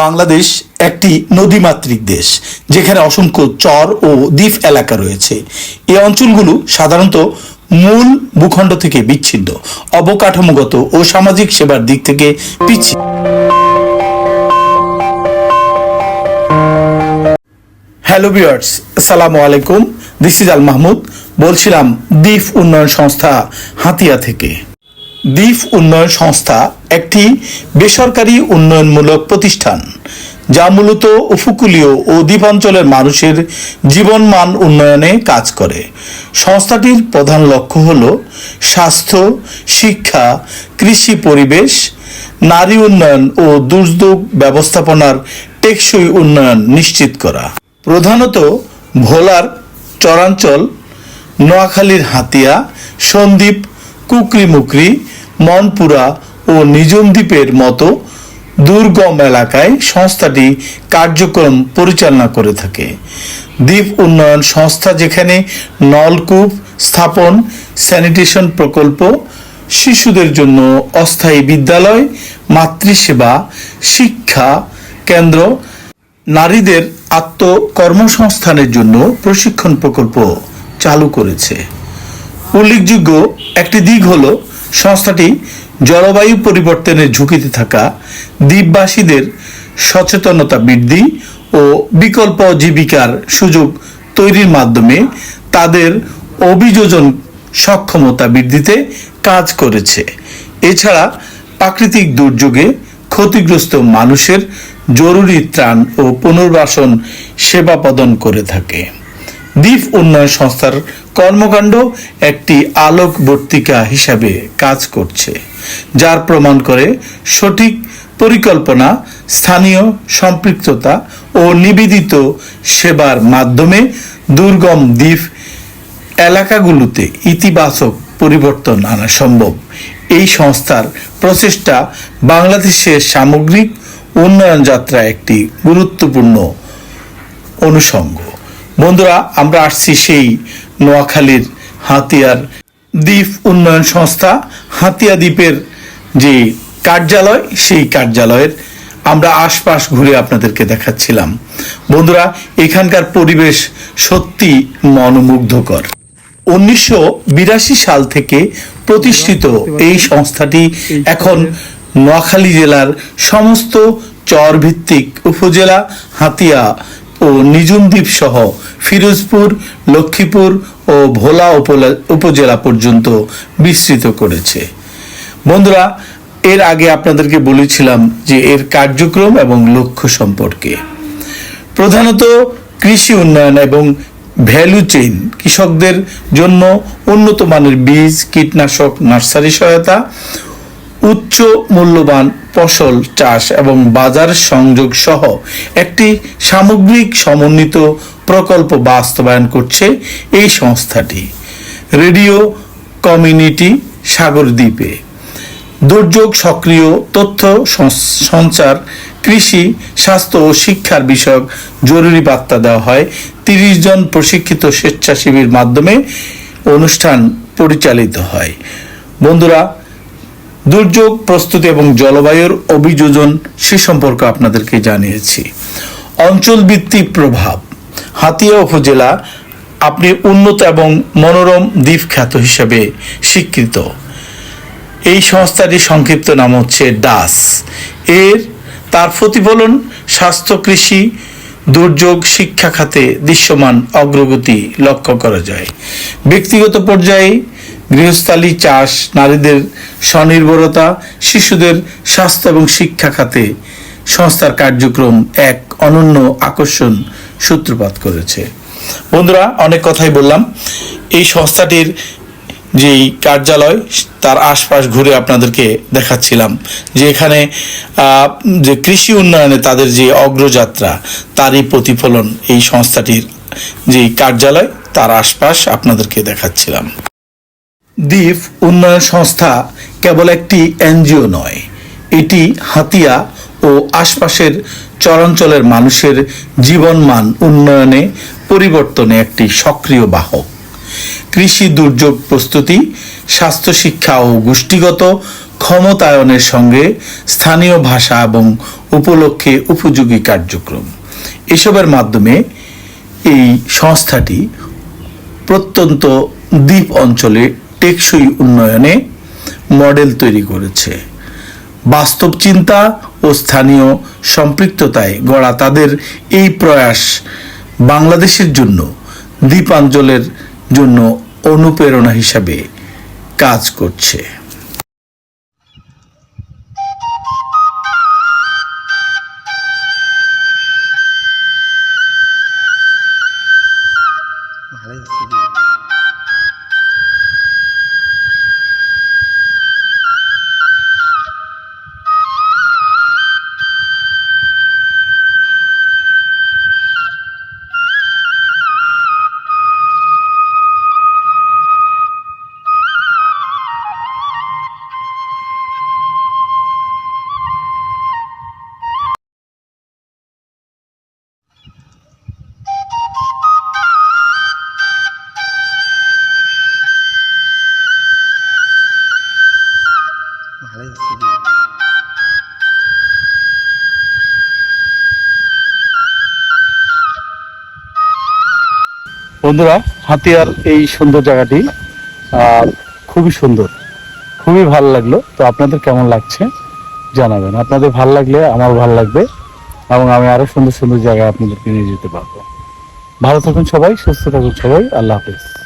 বাংলাদেশ একটি নদীমাতৃক দেশ, যেখানে অসংখ্য চর ও দ্বীপ এলাকা রয়েছে। এই অঞ্চলগুলো সাধারণত মূল ভূখণ্ড থেকে বিচ্ছিন্ন, অবকাঠামোগত ও সামাজিক সেবার দিক থেকে পিছিয়ে। হ্যালো বিয়ার্স আসসালামু আলাইকুম। দিস ইজ আল মাহমুদ, বলছিলাম দ্বীপ উন্নয়ন সংস্থা হাতিয়া থেকে। দ্বীপ উন্নয়ন সংস্থা একটি বেসরকারি উন্নয়নমূলক প্রতিষ্ঠান, যা মূলত উপকূলীয় ও দ্বীপাঞ্চলের মানুষের জীবনমান উন্নয়নে কাজ করে। সংস্থাটির প্রধান লক্ষ্য হল স্বাস্থ্য, শিক্ষা, কৃষি পরিবেশ, নারী উন্নয়ন ও দুর্যোগ ব্যবস্থাপনার টেকসই উন্নয়ন নিশ্চিত করা। প্রধানত ভোলার চরাঞ্চল, নোয়াখালীর হাতিয়া, সন্দ্বীপ, কুকরিমুকরি মনপুরা ও নিজম দ্বীপের মতো দুর্গম এলাকায় সংস্থাটি কার্যক্রম পরিচালনা করে থাকে। দ্বীপ উন্নয়ন সংস্থা যেখানে নলকূপ স্থাপন, স্যানিটেশন প্রকল্প, শিশুদের জন্য অস্থায়ী বিদ্যালয়, মাতৃসেবা, শিক্ষা কেন্দ্র, নারীদের আত্মকর্মসংস্থানের জন্য প্রশিক্ষণ প্রকল্প চালু করেছে। উল্লেখযোগ্য একটি দিক হল সংস্থাটি জলবায়ু পরিবর্তনের ঝুঁকিতে থাকা দ্বীপবাসীদের সচেতনতা বৃদ্ধি ও বিকল্প জীবিকার সুযোগ তৈরির মাধ্যমে তাদের অভিযোজন সক্ষমতা বৃদ্ধিতে কাজ করেছে। এছাড়া প্রাকৃতিক দুর্যোগে ক্ষতিগ্রস্ত মানুষের জরুরি ত্রাণ ও পুনর্বাসন সেবা প্রদান করে থাকে। দ্বীপ উন্নয়ন সংস্থার কর্মকাণ্ড একটি আলোকবর্তিকা হিসাবে কাজ করছে, যার প্রমাণ করে সঠিক পরিকল্পনা, স্থানীয় সম্পৃক্ততা ও নিবেদিত সেবার মাধ্যমে দুর্গম দ্বীপ এলাকাগুলোতে ইতিবাচক পরিবর্তন আনা সম্ভব। এই সংস্থার প্রচেষ্টা বাংলাদেশের সামগ্রিক উন্নয়ন যাত্রা একটি গুরুত্বপূর্ণ অনুষঙ্গ। বন্ধুরা, আমরা আসছি সেই নোয়াখালীর হাতিয়ার দ্বীপ উন্নয়ন সংস্থা, হাতিয়া দ্বীপের যে কার্যালয়, সেই কার্যালয়ের আমরা আশপাশ ঘুরে আপনাদেরকে দেখাচ্ছিলাম। বন্ধুরা, এখানকার পরিবেশ সত্যি মনোমুগ্ধকর। উনিশশো বিরাশি সাল থেকে প্রতিষ্ঠিত এই সংস্থাটি এখন নোয়াখালী জেলার সমস্ত চরভিত্তিক উপজেলা, হাতিয়া ও নিজুমদ্বীপ সহ ফিরোজপুর, লক্ষ্মীপুর ও ভোলা উপজেলা পর্যন্ত বিস্তৃত করেছে। বন্ধুরা, এর আগে আপনাদেরকে বলেছিলাম যে এর কার্যক্রম এবং লক্ষ্য সম্পর্কে। প্রধানত কৃষি উন্নয়ন এবং ভ্যালু চেইন কৃষকদের জন্য উন্নত মানের বীজ, কীটনাশক, নার্সারি সহায়তা, উচ্চ মূল্যবান ফসল চাষ এবং বাজার সংযোগ সহ একটি সামগ্রিক সমন্বিত প্রকল্প বাস্তবায়ন করছে এই সংস্থাটি। রেডিও কমিউনিটি সাগরদ্বীপে দুর্যোগ সক্রিয় তথ্য সঞ্চার, কৃষি, স্বাস্থ্য ও শিক্ষার বিষয়ক জরুরি বার্তা দেওয়া হয়। তিরিশ জন প্রশিক্ষিত স্বেচ্ছাসেবীর মাধ্যমে অনুষ্ঠান পরিচালিত হয়। বন্ধুরা দুর্যোগ, প্রস্তুতি এবং জলবায়ুর অভিযোজন সে সম্পর্কে আপনাদেরকে জানিয়েছি। অঞ্চলভিত্তিক প্রভাব। হাতিয়া উপজেলা আপনি উন্নত এবং মনোরম দ্বীপ খ্যাত হিসেবে স্বীকৃত। এই সংস্থাটির সংক্ষিপ্ত নাম হচ্ছে ডাস। এর, তার প্রতিফলন স্বাস্থ্য, কৃষি, দুর্যোগ, শিক্ষা খাতে দৃশ্যমান অগ্রগতি লক্ষ্য করা যায়। ব্যক্তিগত পর্যায়ে গৃহস্থালী চাষ, নারীদের স্বনির্ভরতা, শিশুদের স্বাস্থ্য এবং শিক্ষা খাতে সংস্থার কার্যক্রম এক অনন্য আকর্ষণ সূত্রপাত করেছে। বন্ধুরা, অনেক কথাই বললাম। এই সংস্থাটির যেই কার্যালয়, তার আশপাশ ঘুরে আপনাদেরকে দেখাচ্ছিলাম যে এখানে যে কৃষি উন্নয়নে তাদের যে অগ্রযাত্রা, তারই প্রতিফলন এই সংস্থাটির যে কার্যালয়, তার আশপাশ আপনাদেরকে দেখাচ্ছিলাম। দ্বীপ উন্নয়ন সংস্থা কেবল একটি এনজিও নয়, এটি হাতিয়া ও আশপাশের চরাঞ্চলের মানুষের জীবনমান উন্নয়নে, পরিবর্তনে একটি সক্রিয় বাহক। কৃষি দুর্যোগ প্রস্তুতি স্বাস্থ্য শিক্ষা ও গোষ্ঠীগত ক্ষমতায়নের সঙ্গে স্থানীয় ভাষা এবং উপলক্ষে উপযোগী কার্যক্রম। এসবের মাধ্যমে এই সংস্থাটি প্রত্যন্ত দ্বীপ অঞ্চলে টেকসই উন্নয়নে মডেল তৈরি করেছে। বাস্তব চিন্তা ও স্থানীয় সম্পৃক্ততায় গড়া তাদের এই প্রয়াস বাংলাদেশের জন্য, দ্বীপাঞ্চলের জন্য অনুপ্রেরণা হিসাবে কাজ করছে। বন্ধুরা, হাতিয়ার এই সুন্দর জায়গাটি খুবই সুন্দর, খুবই ভালো লাগল। তো আপনাদের কেমন লাগছে জানাবেন। আপনাদের ভালো লাগলে আমার ভালো লাগবে এবং আমি আরও সুন্দর সুন্দর জায়গায় আপনাদেরকে নিয়ে যেতে পারব। ভালো থাকুন সবাই, সুস্থ থাকুন সবাই। আল্লাহ হাফিজ।